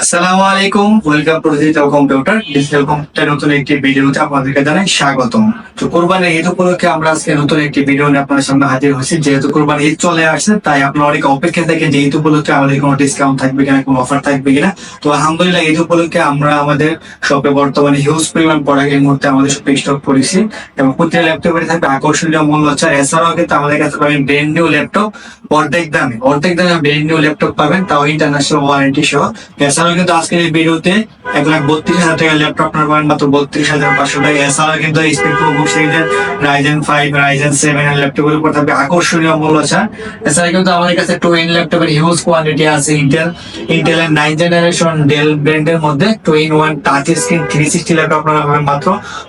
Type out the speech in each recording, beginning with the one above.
আসসালামু আলাইকুম, welcome to digital computer digital computer নতুন একটি ভিডিওতে আপনাদেরকে জানাই স্বাগতম। তো কোরবানির ঈদ উপলক্ষে আমরা আজকে নতুন একটি ভিডিও নিয়ে আপনাদের সামনে হাজির হয়েছি। যেহেতু কোরবানি ঈদ চলে আসছে, তাই আপনারা অনেক অপেক্ষা যে ঈদ উপলক্ষে আমাদের কোনো ডিসকাউন্ট থাকবে কিনা, কোনো অফার থাকবে কিনা, তো আলহামদুলিল্লাহ ঈদ উপলক্ষে আমরা আমাদের শপে বর্তমানে হিউজ পরিমাণ এই মুহূর্তে আমাদের শপে স্টক করেছি। এবং প্রতিটা ল্যাপটপের থাকবে আকর্ষণীয় মূল্য ছাড় এছাড়াও কিন্তু আমাদের কাছে পাবেন ব্র্যান্ড নিউ ল্যাপটপ অর্ধেক দামে। অর্ধেক দামে ব্র্যান্ড নিউ ল্যাপটপ পাবেন, তাও ইন্টারন্যাশনাল ওয়ারেন্টি সহ। এছাড়াও কিন্তু আজকের এই ভিডিওতে এক লাখ বত্রিশ হাজার টাকার ল্যাপটপ আপনারা পাবেন, মাত্র বত্রিশ হাজার পাঁচশো টাকা। এছাড়াও কিন্তু স্পিড প্রো বুক সিরিজের রাইজেন ফাইভ রাইজেন সেভেন এর ল্যাপটপের উপর থাকবে আকর্ষণীয় মূল্য ছাড় এছাড়া কিন্তু আমাদের কাছে টু ইন ল্যাপটপের হিউজ কোয়ান্টিটি আছে ইন্টেল ইন্টেল এর নাইন জেনারেশন ডেল ব্র্যান্ডের মধ্যে two in one touch screen three sixty laptop আপনারা পাবেন, মাত্র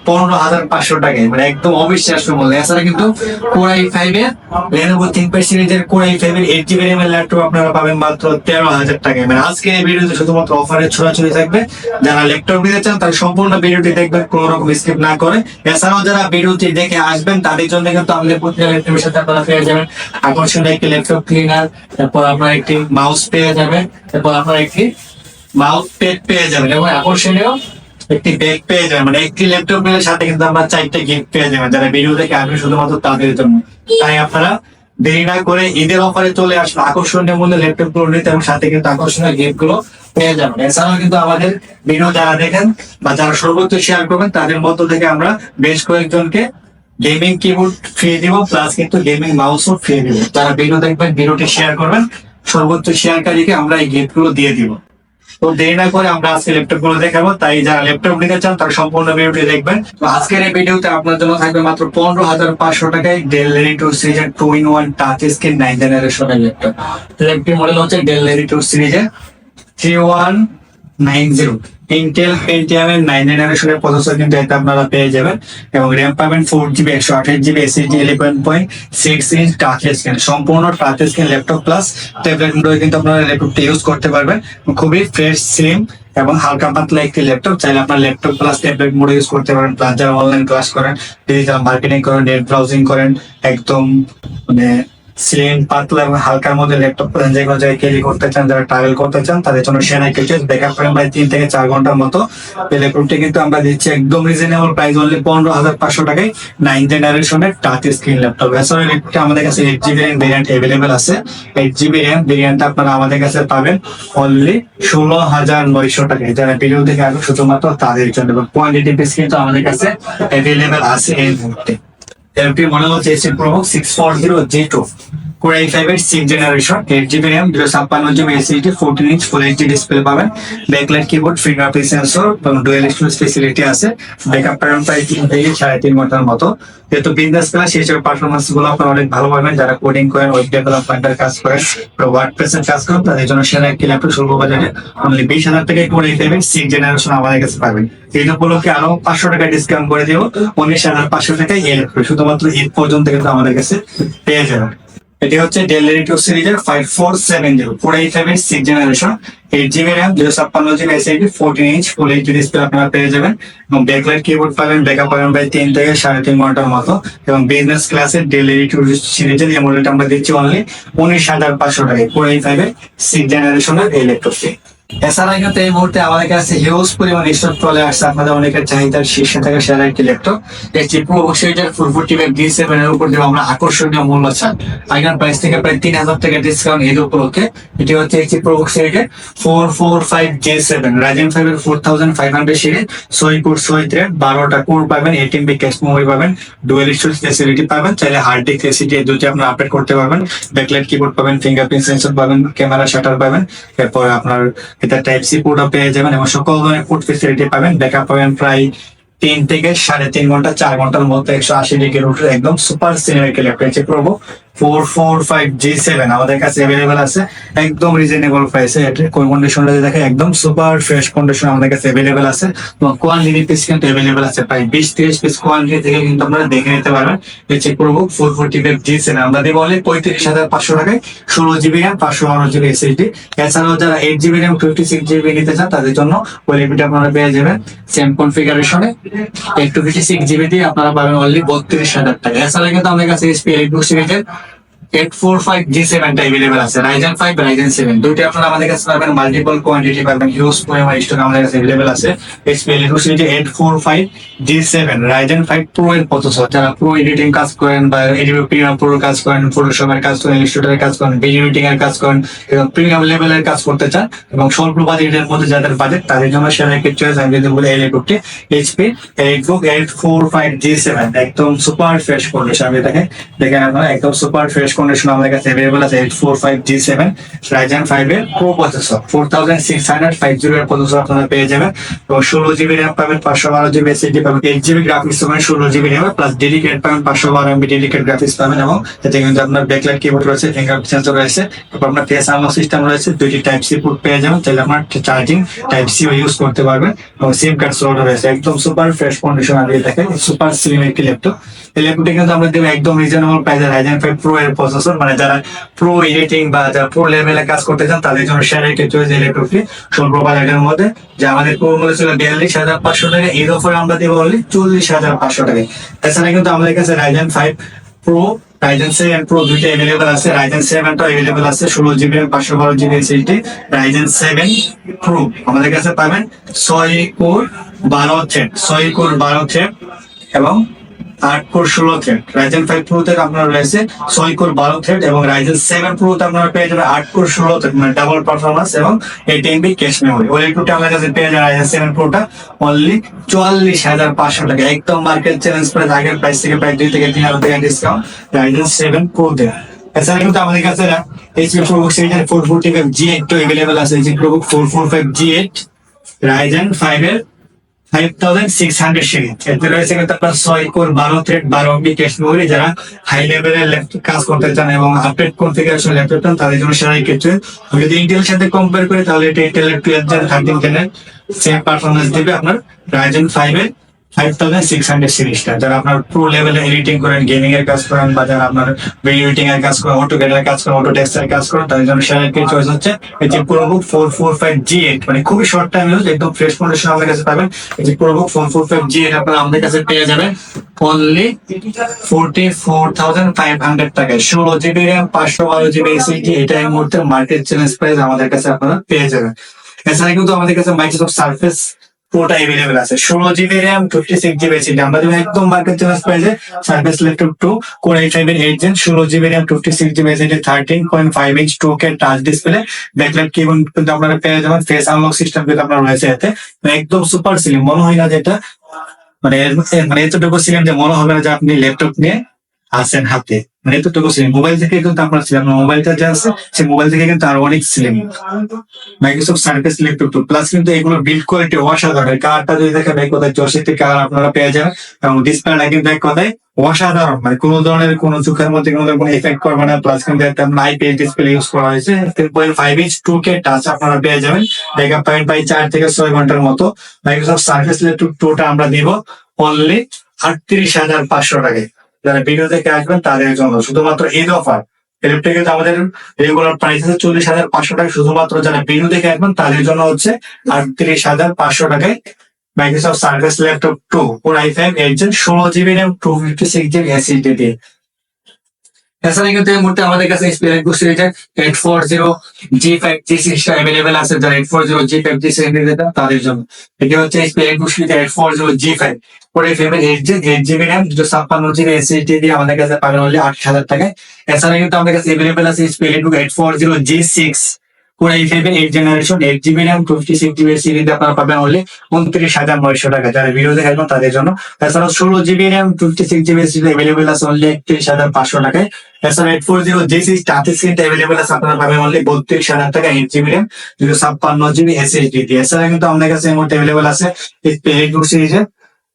পনেরো হাজার পাঁচশো টাকায়। মানে একদম অবিশ্বাস্য মূল্য। এছাড়া কিন্তু কোরাই ফাইভ এর লেনোভো থিঙ্কপ্যাড সিরিজের কোরাই ফাইভ এর এইট জিবি ল্যাপটপ আপনারা পাবেন, মাত্র তেরো হাজার টাকায়। মানে আজকে এই ভিডিওতে শুধুমাত্র অফারের ছড়াছড়ি থাকবে। যারা ল্যাপটপ নিতে চান, তারা সম্পূর্ণ ভিডিওটি দেখবেন কোনো রকম স্কিপ না করে। এছাড়াও যারা ভিডিওটি দেখে আসবেন, তাদের জন্য কিন্তু আমাদের প্রতিটা ল্যাপটপের সাথে আপনারা পেয়ে যাবেন। আকর্ষণীয় একটি ল্যাপটপ ক্লিনার তারপর আপনার একটি মাউস পেয়ে যাবেন, তারপর আপনার একটি মাউস পেড পেয়ে যাবেন এবং আকর্ষণীয় একটি ব্যাগ পেয়ে যাবেন। মানে একটি ল্যাপটপ নিলে সাথে কিন্তু আমরা চারটে গিফট পেয়ে যাবেন। যারা ভিডিও দেখে আসবে শুধুমাত্র তাদের জন্য। তাই আপনারা দেরি না করে ঈদের অফারে চলে আসুন আকর্ষণীয় মূল্যে ল্যাপটপগুলো নিতে এবং সাথে কিন্তু আকর্ষণীয় গিফটগুলো পেয়ে যাবেন। এছাড়াও কিন্তু আমাদের ভিডিও যারা দেখেন বা যারা সর্বোচ্চ শেয়ার করবেন, তাদের মধ্য থেকে আমরা বেশ কয়েকজনকে গেমিং কিবোর্ড ফ্রি দিব প্লাস কিন্তু গেমিং মাউসও ফ্রি দিব। তারা ভিডিও দেখবেন ভিডিওটি শেয়ার করবেন, সর্বোচ্চ শেয়ারকারীকে আমরা এই গিফটগুলো দিয়ে দিব। তো দেরি না করে আমরা আজকে ল্যাপটপগুলো দেখাবো। তাই যারা ল্যাপটপ নিতে চান, তারা সম্পূর্ণ ভিডিওটি দেখবেন। তো আজকের এই ভিডিওতে আপনার জন্য থাকবে মাত্র পনেরো হাজার পাঁচশো টাকায় ডেল লেরিটো সিরিজের two in one touch screen nine জেনারেশনের ল্যাপটপ ল্যাপটপ মডেল হচ্ছে ডেল লেরিটো সিরিজের three one nine zero. Intel Pentium এর নাইন জেনারেশনের প্রসেসর কিন্তু এতে আপনারা পেয়ে যাবেন। এবং র্যাম পাবেন ফোর জিবি একশো আঠাশ GB SSD eleven point six inch touch screen সম্পূর্ণ touch screen laptop plus tablet মোডে কিন্তু আপনারা ল্যাপটপটি ইউজ করতে পারবেন। খুবই ফ্রেশ স্লিম এবং হালকা পাতলা একটি ল্যাপটপ চাইলে আপনার ল্যাপটপ প্লাস ট্যাবলেট মোডে ইউজ করতে পারেন। প্লাস যারা অনলাইন ক্লাস করেন ডিজিটাল মার্কেটিং করেন নেট ব্রাউজিং করেন, একদম মানে স্লিম পাতলা এবং হালকার মধ্যে ল্যাপটপ যে কোনো জায়গায় ক্যারি করতে চান, যারা ট্রাভেল করতে চান, তাদের জন্য সেনা কিছু ব্যাকআপ করেন প্রায় তিন থেকে চার ঘণ্টার মতো। ল্যাপটপটি কিন্তু আমরা দিচ্ছি একদম রিজনেবল প্রাইস অনলি পনেরো হাজার পাঁচশো টাকায় নাইন জেনারেশনের টাচ স্ক্রিন ল্যাপটপ এছাড়া ল্যাপটপটি আমাদের কাছে eight GB RAM variant available আছে। এইট জিবি র্যাম ভেরিয়েন্ট আপনারা আমাদের কাছে পাবেন অনলি ষোলো হাজার নয়শো টাকায়। যারা ভিডিও দেখে আসবে শুধুমাত্র তাদের জন্য। এবং কোয়ান্টিটি পিস কিন্তু আমাদের কাছে অ্যাভেলেবেল আছে এই মুহূর্তে। এলপি মডেল হচ্ছে AC pro six four zero G two core five six generation eight GB RAM দুশো ছাপ্পান্ন GB SSD fourteen inch full HD display পাবেন। ব্যাকলাইট কিবোর্ড ফিঙ্গারপ্রিন্ট সেন্সর এবং ডুয়েল স্টোরেজ ফেসিলিটি আছে। Backup পাবেন প্রায় তিন থেকে সাড়ে তিন ঘণ্টার মতো। যেহেতু বিজনেস ক্লাস সেই হিসেবে পারফরমেন্সগুলো আপনারা অনেক ভালো পাবেন। যারা কোডিং করেন ওয়েব ডেভেলপমেন্টের কাজ করেন ওয়ার্ড প্রেসের কাজ করেন, তাদের জন্য সেরা একটি ল্যাপটপ শুল্ক বাজারে অনলি বিশ হাজার থেকে কোর আই ফাইভ এর সিক্স জেনারেশন আমাদের কাছে পাবেন। এই উপলক্ষে আরও পাঁচশো টাকা ডিসকাউন্ট করে দেবো। উনিশ হাজার পাঁচশো টাকায় এই ল্যাপটপ শুধুমাত্র ঈদ পর্যন্ত কিন্তু আমাদের কাছে পেয়ে যাবেন। এটি হচ্ছে ডেল রেডিও সিরিজের five four seven zero four eight seven six generation eight GB RAM দুশো ছাপ্পান্ন GB SSD fourteen inch full HD display আপনারা পেয়ে যাবেন। এবং ব্যাকলাইট কিবোর্ড পাবেন ব্যাকআপ পাবেন প্রায় তিন থেকে সাড়ে তিন ঘণ্টার মতো। এবং বিজনেস ক্লাসের ডেল রেডিও সিরিজের এই মডেলটা আমরা দিচ্ছি অনলি উনিশ হাজার পাঁচশো টাকায় ফোর এইট ফাইভ এর সিক্স জেনারেশনের এই ল্যাপটপটি এছাড়া কিন্তু এই মুহূর্তে আমাদের কাছে হিউজ পরিমাণ স্টক চলে আসছে। আপনাদের অনেকের চাহিদার শীর্ষে থাকা সেরা একটি ল্যাপটপ একটি প্রো সিরিজের ফুল ফুটি ডি সেভেন এর উপর দিয়ে আমরা আকর্ষণীয় মূল্য ছাড় আগের প্রাইস থেকে প্রায় তিন হাজার টাকা ডিসকাউন্ট এর উপলক্ষে এটি হচ্ছে একটি প্রো সিরিজের four four five G seven Ryzen five এর four thousand five hundred series ছয় কোর ছয় থ্রেড বারোটা কোর পাবেন এইটিন বি ক্যাশ মেমোরি পাবেন ডুয়েল স্টোরেজ ফেসিলিটি পাবেন, চাইলে হার্ড ডিস্ক এসিডি এই দুটি আপনার আপডেট করতে পারবেন। ব্যাকলাইট কিবোর্ড পাবেন ফিঙ্গারপ্রিন্ট সেন্সর পাবেন ক্যামেরা শাটার পাবেন। এরপর আপনার এটা টাইপ সি পোর্টও পেয়ে যাবেন এবং সকল ধরনের পোর্ট ফেসিলিটি পাবেন। ব্যাকআপ পাবেন প্রায় তিন থেকে সাড়ে তিন ঘণ্টা, চার ঘণ্টার মধ্যে একশো আশি ডিগ্রি রুটের একদম সুপার সিনিয়র ল্যাপটপ চেক প্রবো four four five G seven আমাদের কাছে অ্যাভেলেবেল আছে। একদম রিজনেবল প্রাইসে কন্ডিশনটা দেখে, একদম সুপার ফ্রেশ কন্ডিশন আমাদের কাছে অ্যাভেলেবেল আছে। এবং কোয়ান্টিটি পিস কিন্তু অ্যাভেলেবেল আছে। প্রায় বিশ, তিরিশ পিস কোয়ান্টিটি থেকে কিন্তু আপনারা দেখে নিতে পারবেন। চেক করব four forty five G seven আমরা দেবো অনলি পঁয়ত্রিশ হাজার পাঁচশো টাকায়। ষোলো জিবি র্যাম পাঁচশো বারো জিবি এসএসডি এছাড়াও যারা eight GB RAM fifty six GB নিতে চান, তাদের জন্য ওই লিপিটা আপনারা পেয়ে যাবেন same কনফিগারেশনে eight two fifty six GB দিয়ে আপনারা পাবেন অনলি বত্রিশ হাজার টাকা। এছাড়া কিন্তু আমাদের কাছে এসপি এইট বুক সিরিজের প্রিমিয়াম এর কাজ লেভেলের কাজ করতে চান, এবং স্বল্প বাজেটের মধ্যে যাদের বাজেট তাদের জন্য সেরা চয়েস আমি যদি বলি এই HP EliteBook eight four five G seven একদম সুপার ফ্রেশ কন্ডিশন আমি দেখেন দেখেন একদম সুপার ফ্রেশ কন্ডিশন আমাদের কাছে অ্যাভেলেবল আছে eight four five G seven Ryzen five এর pro processor four thousand six hundred five zero এর প্রসেসর আপনারা পেয়ে যাবেন। এবং ষোলো জিবি র্যাম পাবেন, পাঁচশো বারো জিবি এসএসডি পাবেন এইট জিবি গ্রাফিক্স পাবেন ষোলো জিবি র্যাম প্লাস ডেডিকেট পাবেন, পাঁচশো বারো এমবি ডেডিকেট গ্রাফিক্স পাবেন এবং এতে কিন্তু আপনার ব্যাকলাইট কিবোর্ড রয়েছে ফিঙ্গার সেন্সর রয়েছে, তারপর আপনার ফেস আনলক সিস্টেম রয়েছে, দুইটি টাইপ সি পোর্ট পেয়ে যাবেন, তাহলে আপনার চার্জিং টাইপ সি ইউজ করতে পারবেন এবং সিম কার্ড স্লট রয়েছে, একদম সুপার ফ্রেশ কন্ডিশন দিয়ে দেখেন সুপার স্লিম একটি ল্যাপটপ একদম রিজনেবল প্রাইসে মানে যারা প্রো এডিটিং বা যারা প্রো লেভেলে কাজ করতে চান, তাদের জন্য সেরা একটি মধ্যে, যে আমাদের পুরো মূল্য ছিল বিয়াল্লিশ পাঁচশো টাকা এই আমরা চল্লিশ হাজার পাঁচশো টাকা। এছাড়া কিন্তু আমাদের কাছে Ryzen five pro Ryzen seven pro দুইটা এভেলেবল আছে রাইজেন সেভেনটা এভেলেবল আছে, ষোলো জিবি পাঁচশো বারো GB SSD Ryzen seven pro আমাদের কাছে পাবেন ছয় কোর বারো থ্রেড ছয় কোর বারো থ্রেড এবং আট কোর ষোলো থ্রেড। রাইজেন ফাইভ প্রো তে আপনার রয়েছে ছয় কোর বারো থ্রেড এবং রাইজেন সেভেন প্রো তে আপনারা পেয়ে যাবেন আট কোর ষোলো থ্রেড মানে ডাবল পারফরমেন্স এবং এইট এমবি ক্যাশ মেমোরি ওই একটু আমাদের কাছে পেয়ে যাবেন রাইজেন সেভেন প্রোটা অনলি চুয়াল্লিশ হাজার পাঁচশো টাকা। একদম মার্কেট চ্যালেঞ্জ প্রাইস আগের প্রাইস থেকে প্রায় দুই থেকে তিন হাজার টাকা ডিসকাউন্ট রাইজেন সেভেন প্রো তে। এছাড়া কিন্তু আমাদের কাছে এইচপি প্রোবুক সিরিজের four forty five G eight আছে HP ProBook four four five G eight Ryzen five এর আপনার ছয় বারো থ্রেড বারো টেস্ট যারা হাই লেভেলের কাজ করতে চান এবং আপডেট তাদের জন্য ক্ষেত্রে। যদি ইন্টেলের সাথে কম্পেয়ার করি, তাহলে এটা টুয়েলভ জেন থার্টিন পারফরমেন্স দেবে আপনার মানে খুবই শর্ট টাইম আমাদের কাছে ফোর ফোর ফাইভ আমাদের কাছে পেয়ে ফোর থাউজেন্ড ফাইভ হান্ড্রেড ষোলো জিবি র্যাম পাঁচশো বারো জিবি এসএসডি এটা মুহূর্তে মার্কেট চ্যালেঞ্জ প্রাইস আমাদের কাছে আপনারা পেয়ে যাবেন। এছাড়া কিন্তু আমাদের কাছে মাইক্রোসফট সার্ফেস পুরোটা এভেলেবেল আছে। ষোলো GB RAM fifty six GB SSD আমরা যদি একদম মার্কেট চ্যালেঞ্জ প্রাইসে Surface laptop two core eight five eight gen ষোলো GB RAM fifty six GB SSD thirteen point five inch two K touch display backlight কেবল কিন্তু আপনারা পেয়ে যাবেন face unlock system কিন্তু আপনার রয়েছে এতে। মানে একদম সুপার সিলিম মনে হয় না যে এটা মানে মানে এতটুকু ছিলেন যে মনে হবে না যে আপনি ল্যাপটপ নিয়ে আছেন হাতে। এতটুকু ছিলেন মোবাইল থেকে কিন্তু আপনার ছিলেন আপনার মোবাইলটা যে আছে, সেই মোবাইল থেকে কিন্তু আরও অনেক ছিলেন Microsoft Surface laptop two plus কিন্তু এগুলো বিল্ড কোয়ালিটি অসাধারণ। কারটা যদি দেখেন এক কথায় চৌষট্টি কালার আপনারা পেয়ে যাবেন। এবং ডিসপ্লেটা কিন্তু এক কথায় অসাধারণ। মানে কোনো ধরনের কোনো চোখের মধ্যে কোনো কোনো এফেক্ট করবে না। প্লাস কিন্তু একটা আইপিএস ডিসপ্লে ইউজ করা হয়েছে। তিন point five inch two K touch আপনারা পেয়ে যাবেন। ব্যাকআপ পয়েন্ট পাই চার থেকে ছয় ঘণ্টার মতো। মাইক্রোসফট সার্ভিস ল্যাপটপ টুটা আমরা দিব অনলি আটত্রিশ হাজার পাঁচশো টাকায়। যারা ভিডিও থেকে আসবেন তাদের জন্য। শুধুমাত্র ঈদ অফার ইলেকট্রিকের আমাদের রেগুলার প্রাইস আছে চল্লিশ হাজার পাঁচশো টাকা। শুধুমাত্র যারা ভিডিও দেখে আসবেন তাদের জন্য হচ্ছে আটত্রিশ হাজার পাঁচশো টাকায় Microsoft Surface laptop two four i five eight gen ষোলো GB RAM two fifty six GB SSD দিয়ে। এছাড়া কিন্তু এই মুহূর্তে আমাদের কাছে স্পিরিট বুক রয়েছে eight four zero G five G সিক্সটা available আছে। যারা eight four zero G five G six নিতে তাদের জন্য। এটি হচ্ছে স্পিরিট বুক রয়েছে eight four zero G five পরে female eight G eight GB RAM দুটো ছাপ্পান্ন জিবি এসএসডি দিয়ে আমাদের কাছে পাবেন হলে আট হাজার টাকায়। এছাড়া কিন্তু আমাদের কাছে অ্যাভেলেবেল আছে spirit book eight four zero G six এই ফাইভের eight generation eight GB RAM fifty six GB series আপনারা পাবেন হলে উনত্রিশ হাজার নয়শো টাকা। যারা ভিডিও দেখাবেন তাদের জন্য। এছাড়া ষোলো GB RAM fifty six GB series available আছে অনলি একত্রিশ হাজার পাঁচশো টাকায়। এছাড়া eight four zero G six touch স্ক্রিনটা অ্যাভেলেবেল আছে, আপনারা পাবেন অনলি বত্রিশ হাজার টাকা এইট জিবি র্যাম দুশো ছাপ্পান্ন জিবি এসএসডি দিয়ে। এছাড়া কিন্তু আমাদের কাছে মুহূর্তে অ্যাভেলেবেল আছে এইট বুক সিরিজের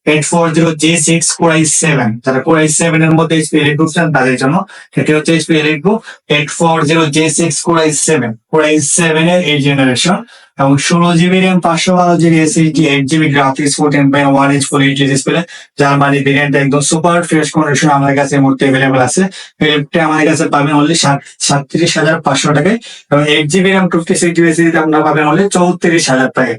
eight four zero G six core i seven যারা কোরাই সেভেন এর মধ্যে এইচপি এলিট বুক চান তাদের জন্য। সেটি হচ্ছে HP EliteBook eight four zero G six core i seven core i seven এর এই জেনারেশন এবং ষোলো জিবি র্যাম পাঁচশো বারো GB SSD eight GB graphics fourteen by one inch full H display যার মানে ভেরিয়েন্ট একদম সুপার ফ্রেশ কন্ডিশন আমাদের কাছে মুহূর্তে অ্যাভেলেবল আছে। এটা আমাদের কাছে পাবেন অনলি সাতত্রিশ হাজার পাঁচশো টাকায়। এবং eight GB RAM fifty six GB SSD আপনারা পাবেন অনলি চৌত্রিশ হাজার টাকায়।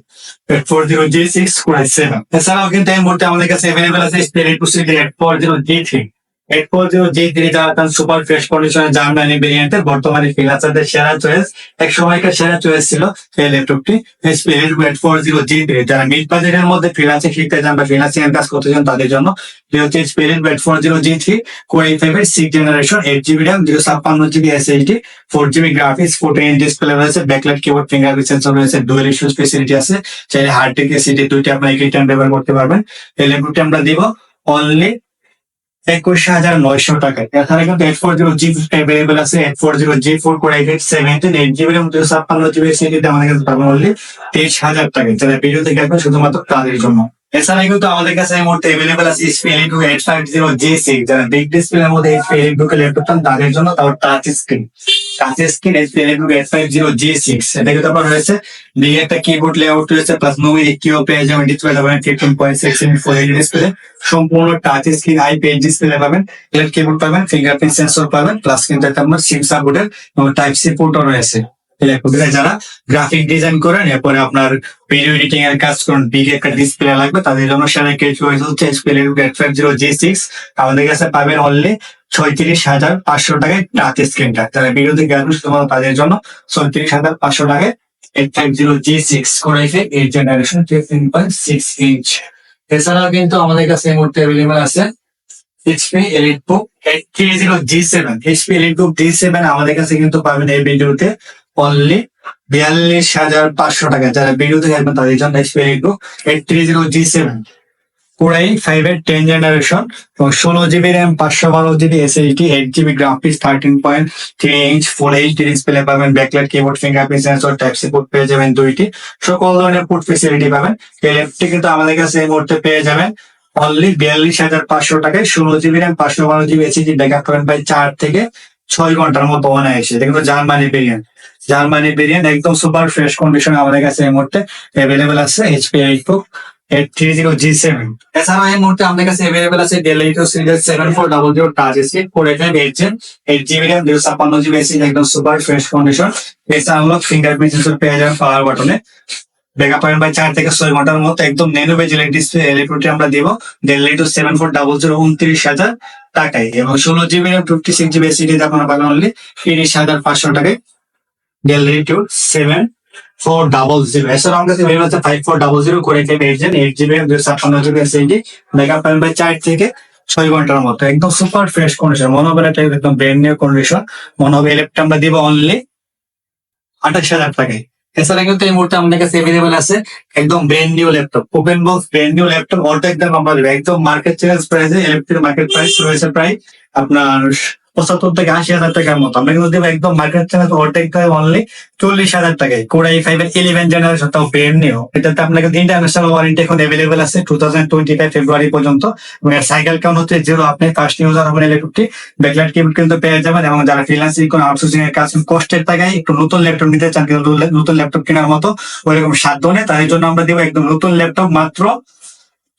Four zero G six seven এছাড়াও কিন্তু এই মুহূর্তে আমাদের কাছে অ্যাভেলেবল আছে spirit two eight four zero G three eight four zero G three super fresh কন্ডিশনে জার্মানি ভেরিয়েন্টের বর্তমানে ফ্রিলান্সারদের সেরা চয়েস এক সময়কার সেরা চয়েস ছিল এই ল্যাপটপটি eight four zero G three যারা মিড বাজেটের মধ্যে ফ্রিলান্সিং শিখতে চান বা ফ্রিলান্সিং কাজ করতে চান তাদের জন্য। হচ্ছে HP eight four zero G three core এই ফাইভ এর six generation eight GB RAM zero ছাপ্পান্ন GB SSD four GB graphics fourteen inch display রয়েছে ব্যাকলাইট কিবোর্ড ফিঙ্গারপ্রিন্ট সেন্সর রয়েছে ডুয়েল ইস্যু ফেসিলিটি আছে। চাইলে হার্ড টেক এসিডি দুইটা আপনার একই টাইম ব্যবহার করতে পারবেন। এই ল্যাপটপটি আমরা দিব অনলি একুশ হাজার নয়শো টাকা। এছাড়া কিন্তু eight four zero G available আছে। Eight four zero G four code eight seventeen eight GB RAM দুশো ছাপ্পান্ন জিবি সেটিতে আমাদের কাছে পাবেন অনলি তেইশ হাজার টাকায় যারা ভিডিও থেকে আসবেন, শুধুমাত্র তাদের জন্য। এছাড়া কিন্তু আমাদের কাছে এই মুহূর্তে অ্যাভেলেবল আছে HP elite eight five zero six যারা বিগ মধ্যে এলিট তাদের জন্য touch screen touch screen elite eight five zero G six এটা কিন্তু আপনার রয়েছে। দিকে একটা কিবোর্ড লেআউট রয়েছে প্লাস মুভি কিও পেয়ে যাবেন ডিসপ্লে পাবেন fifteen point six full HD display সম্পূর্ণ টাচ স্ক্রিন আই পেজ ডিসপ্লে পাবেন। এর কিবোর্ড পাবেন ফিঙ্গারপ্রিন্ট সেন্সর পাবেন প্লাস কিন্তু একটা আপনার সিম সাপোর্টের টাইপ সি পোর্টও রয়েছে। ল্যাপটপে যারা গ্রাফিক ডিজাইন করেন, এরপরে আপনার ভিডিও এডিটিং এর কাজ করেন বিগ একটা ডিসপ্লে লাগবে, তাদের জন্য সেরা কেজ হচ্ছে SPL eight five zero G six আমাদের কাছে পাবেন অনলি ছয়ত্রিশ হাজার পাঁচশো টাকায় টাচ স্ক্রিনটা ভিডিও থেকে আসবে শুধুমাত্র তাদের জন্য ছয়ত্রিশ হাজার পাঁচশো টাকায় eight five zero G six core i five eight generation fifteen point six inch এছাড়াও কিন্তু আমাদের কাছে এই মুহূর্তে অ্যাভেলেবল আছে HP EliteBook eight three zero G seven HP EliteBook G seven আমাদের কাছে কিন্তু পাবেন এই ভিডিওতে অনলি বিয়াল্লিশ হাজার পাঁচশো টাকা। যারা ভিডিওতে আসবেন, তাদের জন্য three zero G seven core i five এর টেন জেনারেশন এবং ষোলো জিবি র্যাম পাঁচশো বারো GB SSD eight GB graphics thirteen point three inch full HD display পাবেন backlight keyboard fingerprint sensor type C port পেয়ে যাবেন দুইটি। সকল ধরনের পোর্ট ফেসিলিটি পাবেন। এই ল্যাপটপটি কিন্তু আমাদের কাছে এই মুহূর্তে পেয়ে যাবেন। অনলি বিয়াল্লিশ হাজার পাঁচশো টাকায় ষোলো জিবি র্যাম পাঁচশো বারো জিবি এসএসডি ব্যাকআপ করেন প্রায় চার থেকে ছয় ঘণ্টার মতো অনায়াসে এটা কিন্তু জার্মানি ভেরিয়েন্ট জার্মানি ভেরিয়েন্ট একদম সুপার ফ্রেশ কন্ডিশন আমাদের কাছে এই মুহূর্তে অ্যাভেলেবেল আছে HP eight eight three zero G seven এছাড়াও এই মুহূর্তে কাছে আছে seven four double zero four eight AC একদম সুপার ফ্রেশ কন্ডিশন এছাড়া আমরা ফিঙ্গারপ্রিন্ট পেয়ে যাবেন পাওয়ার বাটনে বাই চার থেকে ছয় ঘণ্টার একদম আমরা দিব। ডেল এইটো সেভেন ফোর ডাবল জিরো উনত্রিশ হাজার। টাকায় এবং ষোলো GB RAM fifty six GB SSD আপনারা পাবেন অনলি তিরিশ হাজার পাঁচশো টাকায় Dell two seven four double zero এছাড়া আমাদের কাছে বেরিয়ে হচ্ছে ফাইভ ফোর ডাবল জিরো করে five eight gen eight GB দুই ছাপ্পান্ন GB SSD backup point by চার থেকে ছয় ঘণ্টার মতো। একদম সুপার ফ্রেশ কন্ডিশন মনে হবে এটা একদম ব্র্যান্ড নিউ কন্ডিশন মনে হবে ল্যাপটপ আমরা দিব অনলি আঠাশ হাজার টাকায়। এছাড়া কিন্তু এই মুহূর্তে আমাদের কাছে এভেলেবেল আছে একদম brand new laptop open box brand new laptop Alto একদম আমরা একদম মার্কেট চ্যালেঞ্জ প্রাইসে ইলেকট্রিক মার্কেট প্রাইস রয়েছে প্রায় আপনার পঁচাত্তর থেকে আশি হাজার টাকার মতো। আমরা কিন্তু দেবো একদম মার্কেট চ্যালেঞ্জ অল্টেক অনলি চল্লিশ হাজার টাকায়। কোরাই ফাইভ এর ইলেভেন জেনারেশন তাও ব্র্যান্ড নিউ এটাতে আপনাকে ইন্টারন্যাশনাল ওয়ারেন্টি এখন অ্যাভেলেবল আছে টু থাউজেন্ড টোয়েন্টি ফাইভ ফেব্রুয়ারি পর্যন্ত। এবং সাইকেল কাউন্ট হচ্ছে জিরো আপনি ফার্স্ট ইউজার হবেন ইলেকট্রিকটি ব্যাকলাইট কিবোর্ড কিন্তু পেয়ে যাবেন এবং যারা ফ্রিল্যান্সিং কোন আউটসোর্সিং এর কাজ কষ্টের টাকায় একটু নতুন ল্যাপটপ নিতে চান, কিন্তু নতুন ল্যাপটপ কেনার মতো ওইরকম সাধ্য নেই। তাদের জন্য আমরা দেবো একদম নতুন ল্যাপটপ মাত্র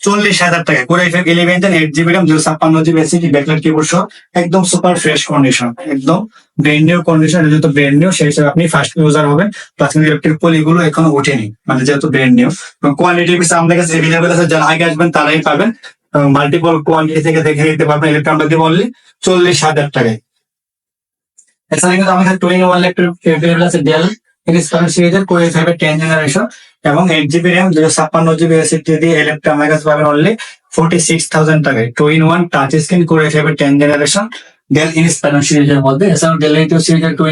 চল্লিশ হাজার টাকা। Core i five eleven gen eight GB RAM দুশো ছাপ্পান্ন জিবি এসিডি ব্যাকলাইট কিবোর্ড সহ একদম সুপার ফ্রেশ কন্ডিশন একদম ব্র্যান্ড নিউ কন্ডিশন যেহেতু ব্র্যান্ড নিউ সেই হিসাবে আপনি ফার্স্ট ইউজার হবেন প্লাস ইলেকট্রিক পলিগুলো এখনও ওঠেনি মানে যেহেতু ব্র্যান্ড নিউ কোয়ালিটি পিস আমাদের কাছে এভেলেবেল আছে, যারা আগে আসবেন তারাই পাবেন। মাল্টিপল কোয়ান্টিটি থেকে দেখে নিতে পারবেন ইলেকট্রিক আমরা দিব অনলি চল্লিশ হাজার টাকায়। এছাড়া কিন্তু আমাদের টুইন ওয়ান এভেলেবেল আছে ডেল ফাইভ টেন জেনারেশন এবং এইট জিবি জিবি আমার কাছে পাবেন অনলি ফোর্টি সিক্স থাউজেন্ড টাকায়। One touch five ten generation সিরিজের মধ্যে।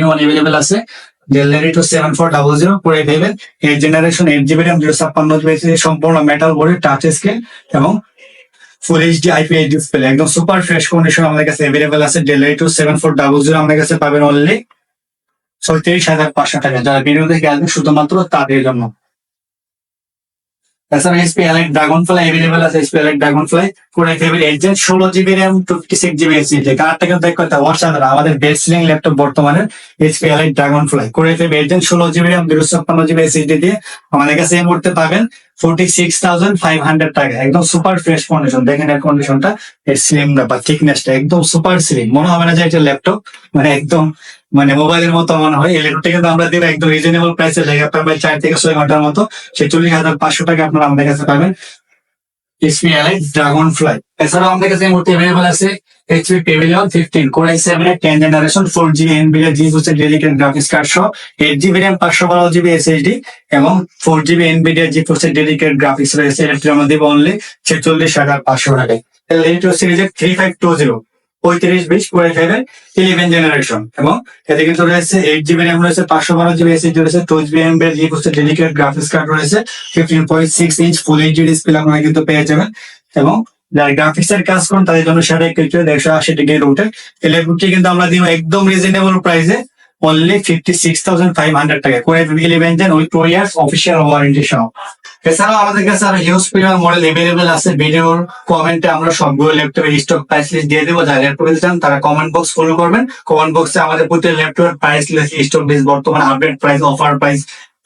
ওয়ান আছে। সেভেন ফোর ডাবল জিরো কোরে জেনারেশন এইট জিবি সম্পূর্ণ মেটাল বোর্ডের টাচ স্ক্রিন এবং ফুল এইচডি আইপিএস ডিসপ্লে একদম সুপার ফ্রেশ কন্ডিশন আমাদের কাছে আছে। সেভেন ফোর ডাবল জিরো আমাদের কাছে পাবেন অনলি ছয়ত্রিশ হাজার পাঁচশো টাকা, যারা ভিডিও আসবে শুধুমাত্র তাদের জন্য। তাছাড়া HP elite dragon fly available আছে HP Elite Dragonfly core i five agent ষোলো GB RAM twenty six GB AC কার্ডটা কিন্তু দেখ কথা অসাধারণ আমাদের বেস্ট সেলিং ল্যাপটপ বর্তমানে HP Elite Dragonfly core i five agent ষোলো জিবি র্যাম দুশো ছাপ্পান্ন জিবি এসি দিয়ে আমাদের কাছে এই মুহূর্তে পাবেন। সুপার ফ্রেশ কন্ডিশন দেখেন এর একদম সুপার মনে হবে না যে ল্যাপটপ মানে একদম মানে মোবাইলের মতো মনে হয়। এই কিন্তু আমরা দিব একদম রিজনেবল প্রাইসে জায়গা পাবেন চার থেকে ছয় ঘণ্টার মতো সেই চল্লিশ হাজার পাঁচশো টাকা আপনারা আমাদের কাছে পাবেন। এইচপি এলাই ড্রাগন ফ্লাই এছাড়াও আমাদের কাছে এই অ্যাভেলেবল আছে HP Pavilion fifteen core i seven ten generation four GB NBA জি হচ্ছে ডেডিকেট গ্রাফিক্স কার্ড সহ এইট জিবি র্যাম পাঁচশো বারো জিবি এসএসডি এবং ফোর জিবি এনবিডিয়া জি হচ্ছে ডেডিকেট গ্রাফিক্স রয়েছে এটি আমরা দেবো অনলি ছেচল্লিশ হাজার পাঁচশো টাকায়। লেটেস্ট সিরিজের থ্রি ফাইভ টু জিরো পঁয়ত্রিশ বিশ কুড়ি ফাইভের ইলেভেন জেনারেশন এবং এতে কিন্তু রয়েছে এইট জিবি র্যাম রয়েছে, পাঁচশো বারো জিবি এসএসডি রয়েছে টু জিবি এম বের ইয়ে করছে ডেডিকেট গ্রাফিক্স কার্ড রয়েছে fifteen point six inch full HD display আপনারা কিন্তু পেয়ে যাবেন এবং যারা গ্রাফিক্স এর কাজ করেন তাদের জন্য সেটা একটু দেড়শো আশি ডিগ্রি রুটে এই কিন্তু আমরা দিব একদম রিজনেবল প্রাইসে সিক্স থাউজেন্ড টাকা। Core i eleven gen with two years official warranty সহ। এছাড়াও আমাদের কাছে আরও হিউজ মডেল এভেলেবেল আছে। ভিডিওর কমেন্টে আমরা সবগুলো ল্যাপটপের স্টক প্রাইস লিস্ট দিয়ে দেবো। যারা ল্যাপটপ চান, তারা কমেন্ট বক্স ফলো করবেন। কমেন্ট বক্সে আমাদের প্রতি ল্যাপটপের প্রাইস লিস্ট স্টক লিস্ট বর্তমান আপডেট প্রাইস অফার প্রাইস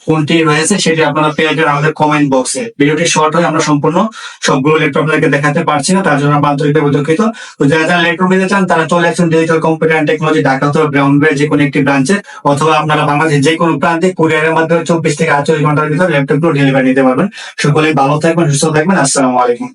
কোনটি রয়েছে সেটি আপনারা পেয়ে যাবেন আমাদের কমেন্ট বক্সে ভিডিওটি শর্ট হয়ে আমরা সম্পূর্ণ সবগুলো ল্যাপটপ আপনাদেরকে দেখাতে পারছি না, তার জন্য আমরা আন্তরিকভাবে দুঃখিত। তো যারা যারা ল্যাপটপ নিতে চান, তারা চলে আসুন digital computer and technology Dhaka অথবা গ্রাউন্ডের যে কোনো একটি ব্রাঞ্চে অথবা আপনারা বাংলাদেশের যে কোনো প্রান্তে কুরিয়ারের মাধ্যমে চব্বিশ থেকে আটচল্লিশ ঘণ্টার ভিতরে ল্যাপটপগুলো ডেলিভারি নিতে পারবেন। সকলে ভালো থাকবেন, সুস্থ থাকবেন, আসসালামু আলাইকুম।